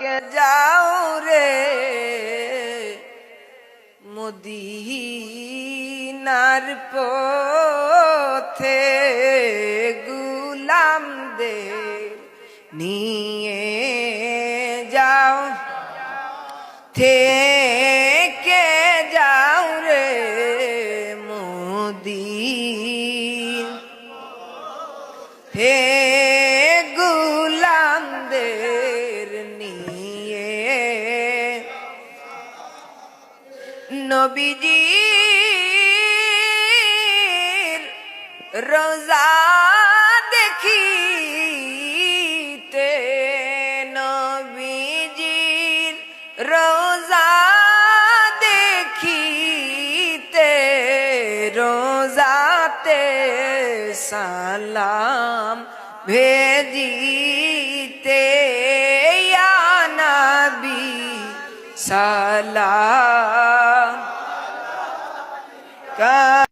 কে যাও রে মদিনার পথে গুলাম দে নিয়ে যাও। থেকে যাও রে মোদিন। হে নবীজির রোজা দেখিতে নবীজির রোজা দেখিতে রোজাতে সালাম ভেজিতে নবী সালাম Cara...